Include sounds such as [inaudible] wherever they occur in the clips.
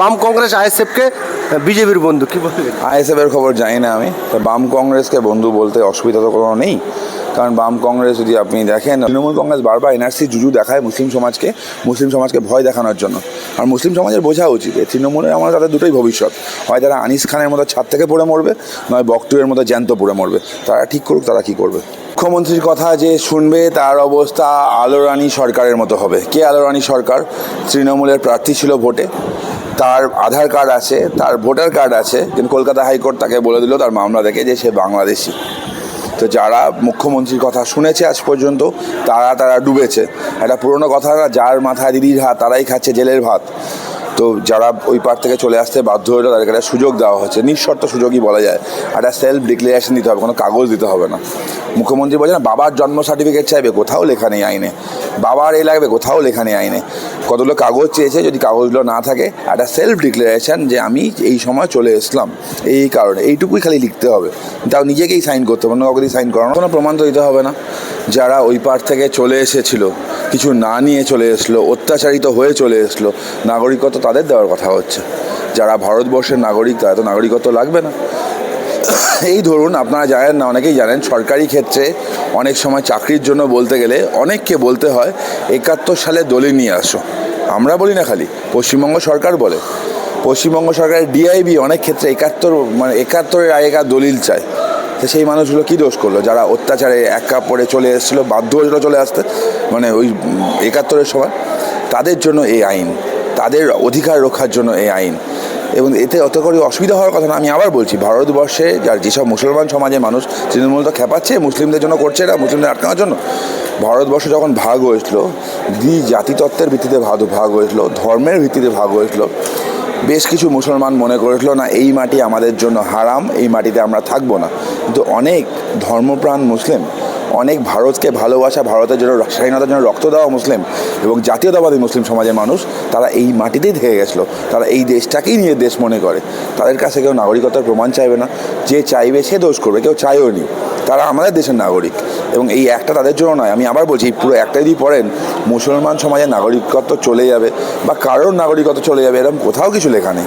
বাম কংগ্রেস আইএসএফকে বিজেপির বন্ধু, কি বলবেন আইএসএফের খবর জানি না আমি, তো বাম কংগ্রেসকে বন্ধু বলতে অসুবিধা তো কোনো নেই, কারণ বাম কংগ্রেস যদি আপনি দেখেন, তৃণমূল কংগ্রেস বারবার এনআরসি জুজু দেখায় মুসলিম সমাজকে মুসলিম সমাজকে ভয় দেখানোর জন্য। আর মুসলিম সমাজের বোঝা উচিত তৃণমূলের আমরা তাদের দুটোই ভবিষ্যৎ। হয় তারা আনিস খানের মতো ছাদ থেকে পড়ে মরবে, নয় বক্তুয়ের মতো জ্যান্ত পড়ে মরবে। তারা ঠিক করুক, তারা কি করবে? মুখ্যমন্ত্রীর কথা যে শুনবে, তার অবস্থা আলোরানি সরকারের মতো হবে। কে আলোরানি সরকার? তৃণমূলের প্রার্থী ছিল ভোটে। তার আধার কার্ড আছে, তার ভোটার কার্ড আছে, কিন্তু কলকাতা হাইকোর্ট তাকে বলে দিল তার মামলা দেখে যে সে বাংলাদেশি। তো যারা মুখ্যমন্ত্রীর কথা শুনেছে আজ পর্যন্ত, তারা তারা ডুবেছে। একটা পুরনো কথা না যার মাথায় দিদির হাত, তারাই খাচ্ছে জেলের ভাত। তো যারা ওই পার থেকে চলে আসতে বাধ্য হলো, তাদেরকে একটা সুযোগ দেওয়া হচ্ছে। নিঃশর্ত সুযোগই বলা যায়। একটা সেলফ ডিক্লারেশন দিতে হবে, কোনো কাগজ দিতে হবে না। মুখ্যমন্ত্রী বলছে না, বাবার জন্ম সার্টিফিকেট চাইবে, কোথাও লেখা নেই আইনে। বাবার এই লাগবে, কোথাও লেখা নেই আইনে। কতগুলো কাগজ চেয়েছে, যদি কাগজগুলো না থাকে, একটা সেলফ ডিক্লারেশন যে আমি এই সময় চলে এসলাম, এই কারণে। এইটুকুই খালি লিখতে হবে। তাও নিজেকেই সাইন করতে হবে, অন্য কাউকে সাইন করানো। কোনো প্রমাণ তো দিতে হবে না। যারা ওই পার থেকে চলে এসেছিল, কিছু না নিয়ে চলে এসলো, অত্যাচারিত হয়ে চলে এসলো, নাগরিকত্ব তাদের দেওয়ার কথা হচ্ছে। যারা ভারতবর্ষের নাগরিক তারা তো নাগরিকত্ব লাগবে না। [coughs] এই ধরুন, আপনারা জানেন না, অনেকেই জানেন, সরকারি ক্ষেত্রে অনেক সময় চাকরির জন্য বলতে গেলে অনেককে বলতে হয়, একাত্তর সালে দলিল নিয়ে আসো। আমরা বলি না খালি, পশ্চিমবঙ্গ সরকার বলে। পশ্চিমবঙ্গ সরকারের ডিআইবি অনেক ক্ষেত্রে একাত্তর মানে একাত্তরের আগেকার দলিল চায়। তো সেই মানুষগুলো কী দোষ করল? যারা অত্যাচারে এক কাপ পরে চলে এসেছিল বাধ্য হয়েছিল চলে আসতে মানে ওই একাত্তরের সময়। তাদের জন্য এই আইন, তাদের অধিকার রক্ষার জন্য এই আইন। এবং এতে অত করে অসুবিধা হওয়ার কথা না, আমি আবার বলছি, ভারতবর্ষে যার যেসব মুসলমান সমাজের মানুষ তৃণমূল তো খেপাচ্ছে, মুসলিমদের জন্য করছে এটা মুসলিমদের আটকানোর জন্য। ভারতবর্ষ যখন ভাগ হয়েছিল, দ্বি জাতিতত্ত্বের ভিত্তিতে ভাগ ভাগ হয়েছিল, ধর্মের ভিত্তিতে ভাগ হয়েছিল, বেশ কিছু মুসলমান মনে করেছিল না, এই মাটি আমাদের জন্য হারাম, এই মাটিতে আমরা থাকব না। কিন্তু অনেক ধর্মপ্রাণ মুসলিম অনেক ভারতকে ভালোবাসা, ভারতের জন্য স্বাধীনতার জন্য রক্ত দেওয়া মুসলিম এবং জাতীয়তাবাদী মুসলিম সমাজের মানুষ, তারা এই মাটিতেই থেকে গেছিল। তারা এই দেশটাকেই নিয়ে দেশ মনে করে। তাদের কাছে কেউ নাগরিকতার প্রমাণ চাইবে না। যে চাইবে, সে দোষ করবে। কেউ চাইও নি। তারা আমাদের দেশের নাগরিক। এবং এই একটা তাদের জন্য নয়। আমি আবার বলছি, পুরো একটা যদি পড়েন, মুসলমান সমাজের নাগরিকত্ব চলে যাবে বা কারোর নাগরিকত্ব চলে যাবে, এরকম কোথাও কিছু লেখা নেই।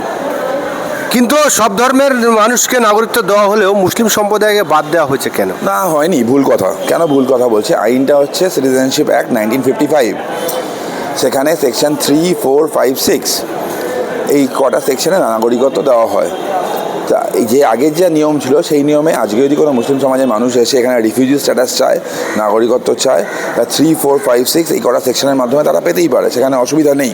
কিন্তু সব ধর্মের মানুষকে নাগরিকত্ব দেওয়া হলেও মুসলিম সম্প্রদায়কে বাদ দেওয়া হয়েছে কেন? না, হয়নি, ভুল কথা। কেন ভুল কথা বলছে? আইনটা হচ্ছে citizenship act nineteen fifty five সেখানে section three four five six এই কটা সেকশনে নাগরিকত্ব দেওয়া হয়। তা এই যে আগের যে নিয়ম ছিল, সেই নিয়মে আজকে যদি কোনো মুসলিম সমাজের মানুষ এসে এখানে রিফিউজি স্ট্যাটাস চায়, নাগরিকত্ব চায়, তা থ্রি ফোর ফাইভ সিক্স এই কটা সেকশনের মাধ্যমে তারা পেতেই পারে, সেখানে অসুবিধা নেই।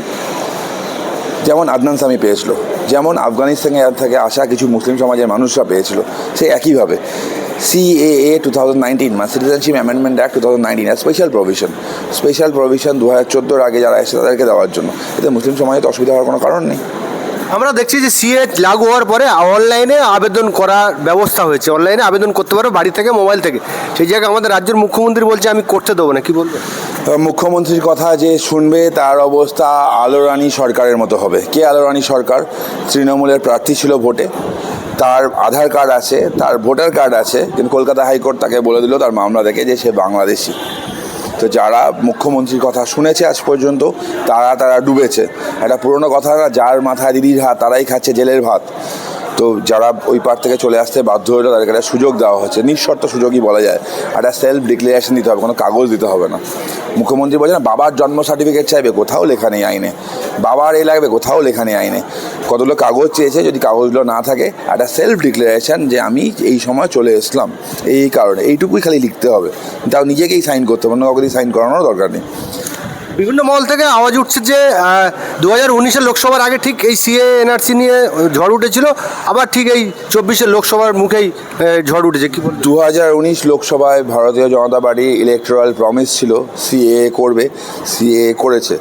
যেমন আদনান সামি পেয়েছিল। যেমন আফগানিস্তান থেকে আসা কিছু মুসলিম সমাজের মানুষরা পেয়েছিল, সে একইভাবে। সিএএ টু থাউজেন্ড নাইনটিন মানে citizenship amendment act two thousand nineteen special provision special provision দু হাজার চোদ্দোর আগে যারা এসে তাদেরকে দেওয়ার জন্য। এতে মুসলিম সমাজে তো অসুবিধা হওয়ার কোনো কারণ নেই। আমরা দেখছি যে সিএ লাগু হওয়ার পরে অনলাইনে আবেদন করার ব্যবস্থা হয়েছে। অনলাইনে আবেদন করতে পারো বাড়ি থেকে মোবাইল থেকে। সেই জায়গায় আমাদের রাজ্যের মুখ্যমন্ত্রী বলছে, আমি করতে দেবো না। কি বলবেন মুখ্যমন্ত্রীর কথা যে শুনবে, তার অবস্থা আলোরানি সরকারের মতো হবে। কে আলোরানি সরকার? তৃণমূলের প্রার্থী ছিল ভোটে। তার আধার কার্ড আছে, তার ভোটার কার্ড আছে, কিন্তু কলকাতা হাইকোর্ট তাকে বলে দিল, তার মামলা দেখে যে সে বাংলাদেশি। তো যারা মুখ্যমন্ত্রীর কথা শুনেছে আজ পর্যন্ত, তারা তারা ডুবেছে। একটা পুরনো কথা, যার মাথায় দিদির হাত, তারাই খাচ্ছে জেলের ভাত। তো যারা ওই পার থেকে চলে আসতে বাধ্য হলো, তাদেরকে একটা সুযোগ দেওয়া হচ্ছে নিঃশর্ত সুযোগই বলা যায়। একটা সেলফ ডিক্লারেশন দিতে হবে, কোনো কাগজ দিতে হবে না। মুখ্যমন্ত্রী বলছে না, বাবার জন্ম সার্টিফিকেট চাইবে, কোথাও লেখা নেই আইনে। বাবার এই লাগবে, কোথাও লেখা নেই আইনে। কতগুলো কাগজ চেয়েছে, যদি কাগজগুলো না থাকে, একটা সেলফ ডিক্লারেশন যে আমি এই সময় চলে এসলাম, এই কারণে। এইটুকুই খালি লিখতে হবে। তাও নিজেকেই সাইন করতে হবে, অন্য কাউকে সাইন করানোর দরকার নেই। বিভিন্ন মহল থেকে আওয়াজ উঠছে যে দু হাজার উনিশের লোকসভার আগে ঠিক এই সিএ এনআরসি নিয়ে ঝড় উঠেছিল, আবার ঠিক এই চব্বিশের লোকসভার মুখেই ঝড় উঠেছে। কি দু হাজার উনিশ লোকসভায় Bharatiya Janata party electoral promise ছিল সিএ করবে সিএ করেছে।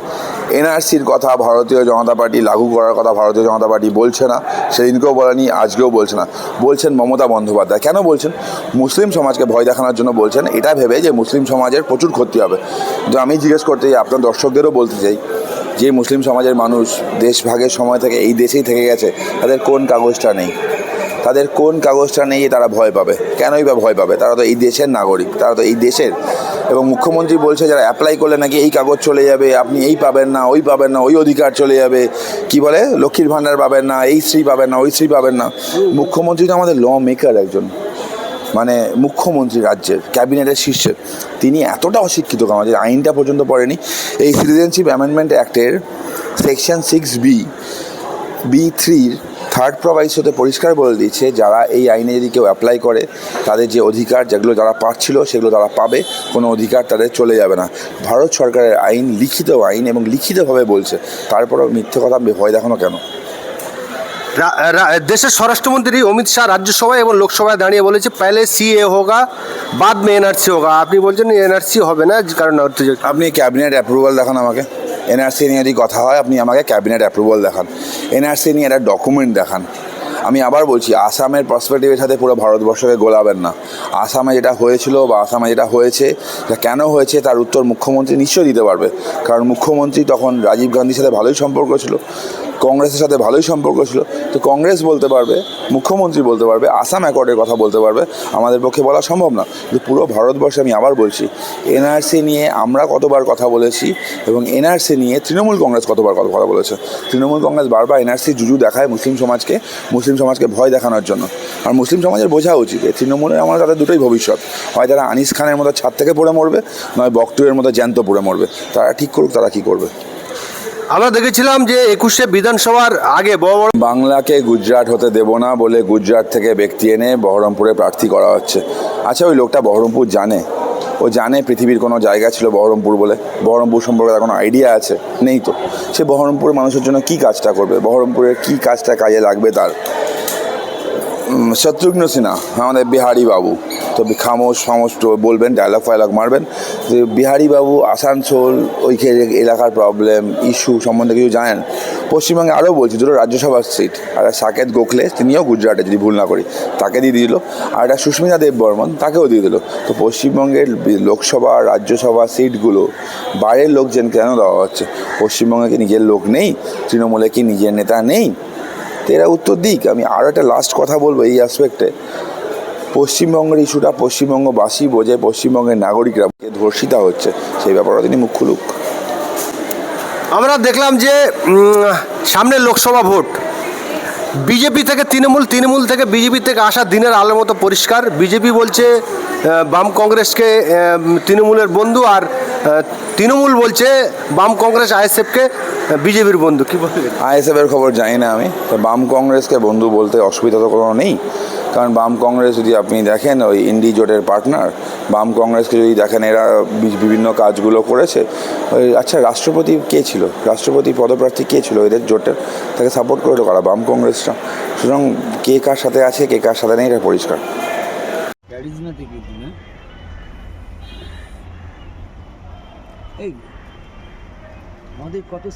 এনআরসির কথা ভারতীয় জনতা পার্টি লাগু করার কথা ভারতীয় জনতা পার্টি বলছে না, সেদিনকেও বলেনি, আজকেও বলছে না। বলছেন মমতা বন্দ্যোপাধ্যায়। কেন বলছেন? মুসলিম সমাজকে ভয় দেখানোর জন্য বলছেন। এটা ভেবে যে মুসলিম সমাজের প্রচুর ক্ষতি হবে। তো আমি জিজ্ঞেস করতে চাই, আপনার দর্শকদেরও বলতে চাই, যে মুসলিম সমাজের মানুষ দেশ ভাগের সময় থেকে এই দেশেই থেকে গেছে, তাদের কোন কাগজটা নেই? তাদের কোন কাগজটা নিয়ে তারা ভয় পাবে? কেনই বা ভয় পাবে? তারা তো এই দেশের নাগরিক, তারা তো এই দেশের। এবং মুখ্যমন্ত্রী বলছে যারা অ্যাপ্লাই করলে নাকি এই কাগজ চলে যাবে, আপনি এই পাবেন না, ওই পাবেন না, ওই অধিকার চলে যাবে। কি বলে? লক্ষ্মীর ভাণ্ডার পাবেন না, এই শ্রী পাবেন না, ওই শ্রী পাবেন না। মুখ্যমন্ত্রী তো আমাদের ল মেকার একজন। মানে মুখ্যমন্ত্রী রাজ্যের, ক্যাবিনেটের শীর্ষে তিনি এতটা অশিক্ষিত আমাদের আইনটা পর্যন্ত পড়েনি। এই সিটিজেনশিপ অ্যামেন্ডমেন্ট অ্যাক্টের সেকশন সিক্স বি বি থ্রির থার্ড প্রভাইসোতে পরিষ্কার বলে দিয়েছে যারা এই আইনে যদি কেউ অ্যাপ্লাই করে তাদের যে অধিকার যেগুলো যারা পাচ্ছিল সেগুলো তারা পাবে কোনো অধিকার তাদের চলে যাবে না। ভারত সরকারের আইন লিখিত আইন এবং লিখিতভাবে বলছে। তারপরেও মিথ্যে কথা ভয় দেখানো কেন? দেশের স্বরাষ্ট্রমন্ত্রী অমিত শাহ রাজ্যসভায় এবং লোকসভায় দাঁড়িয়ে বলেছে পেলে সিএ হোগা বাদ মে এনআরসি হোগা। আপনি বলছেন এনআরসি হবে না কারণ আপনি ক্যাবিনেট অ্যাপ্রুভাল দেখান আমাকে। এনআরসি নিয়ে যদি কথা হয়, আপনি আমাকে ক্যাবিনেট অ্যাপ্রুভাল দেখান। এনআরসি নিয়ে একটা ডকুমেন্ট দেখান। আমি আবার বলছি, আসামের পার্সপেক্টিভের সাথে পুরো ভারতবর্ষকে গোলাবেন না। আসামে যেটা হয়েছিল বা আসামে যেটা হয়েছে তা কেন হয়েছে, তার উত্তর মুখ্যমন্ত্রী নিশ্চয়ই দিতে পারবে। কারণ মুখ্যমন্ত্রী তখন রাজীব গান্ধীর সাথে ভালোই সম্পর্ক ছিল। কংগ্রেসের সাথে ভালোই সম্পর্ক ছিল। তো কংগ্রেস বলতে পারবে, মুখ্যমন্ত্রী বলতে পারবে, আসাম অ্যাকর্ডের কথা বলতে পারবে, আমাদের পক্ষে বলা সম্ভব না। কিন্তু পুরো ভারতবর্ষে আমি আবার বলছি, এনআরসি নিয়ে আমরা কতবার কথা বলেছি এবং এনআরসি নিয়ে তৃণমূল কংগ্রেস কতবার কথা বলেছে। তৃণমূল কংগ্রেস বারবার এনআরসি জুজু দেখায় মুসলিম সমাজকে মুসলিম সমাজকে ভয় দেখানোর জন্য। আর মুসলিম সমাজের বোঝা উচিত, যে তৃণমূলের আমার তাদের দুটোই ভবিষ্যৎ। হয় তারা আনিস খানের মতো ছাদ থেকে পড়ে মরবে, নয় বক্তুয়ের মতো জ্যান্ত পড়ে মরবে। তারা ঠিক করুক, তারা কী করবে? আমরা দেখেছিলাম যে একুশে বিধানসভার আগে বড় বাংলাকে গুজরাট হতে দেব না বলে গুজরাট থেকে ব্যক্তি এনে বহরমপুরে প্রার্থী করা হচ্ছে। আচ্ছা ওই লোকটা বহরমপুর জানে? ও জানে পৃথিবীর কোনো জায়গা ছিল বহরমপুর বলে? বহরমপুর সম্পর্কে তার কোনো আইডিয়া আছে? নেই তো। সে বহরমপুরের মানুষের জন্য কি কাজটা করবে? বহরমপুরের কি কাজটা কাজে লাগবে তার? শত্রুঘ্ন সিনহা, আমাদের বিহারি বাবু। তো খামোশ, ফামোশ বলবেন ডায়লগ ফায়লগ মারবেন। যে বিহারি বাবু, আসানসোল ওই এলাকার প্রবলেম ইস্যু সম্বন্ধে কিছু জানেন? পশ্চিমবঙ্গে আরও বলছি, দুটো রাজ্যসভার সিট আর সাকেত গোখলে, তিনিও গুজরাটে, যদি ভুল না করি। তাকে দিয়ে দিল, আর একটা সুস্মিতা দেব বর্মন, তাকেও দিয়ে দিল। তো পশ্চিমবঙ্গের লোকসভা, রাজ্যসভা সিটগুলো বাইরের লোকজন কেন দেওয়া হচ্ছে? পশ্চিমবঙ্গে কি নিজের লোক নেই? তৃণমূলে কি নিজের নেতা নেই? এরা উত্তর দিক। আমি আরও একটা লাস্ট কথা বলব এই অ্যাসপেক্টে পশ্চিমবঙ্গের ইস্যুটা পশ্চিমবঙ্গবাসী বোঝে, পশ্চিমবঙ্গের নাগরিকরা ধর্ষিতা হচ্ছে, সেই ব্যাপারে তিনি মুখ খুলুক। আমরা দেখলাম যে সামনে লোকসভা ভোট। বিজেপি থেকে তৃণমূল তৃণমূল থেকে বিজেপি থেকে আসা দিনের আলোর মতো পরিষ্কার। বিজেপি বলছে বাম কংগ্রেসকে তৃণমূলের বন্ধু, আর তৃণমূল বলছে, বাম কংগ্রেস আইএসএফকে বিজেপির বন্ধু কি বলবেন আইএসএফের খবর জানি না আমি তো বাম কংগ্রেসকে বন্ধু বলতে অসুবিধা তো কোনো নেই। কারণ বাম কংগ্রেস যদি আপনি দেখেন ওই ইন্ডি জোটের পার্টনার বাম কংগ্রেসকে যদি দেখেন এরা বি- বিভিন্ন কাজগুলো করেছে। ওই আচ্ছা রাষ্ট্রপতি কে ছিল? রাষ্ট্রপতি পদপ্রার্থী কে ছিল এদের জোটের? তাকে সাপোর্ট করে করা বাম কংগ্রেসটা। সুতরাং কে কার সাথে আছে কে কার সাথে নেই এটা পরিষ্কার। আমাদের কত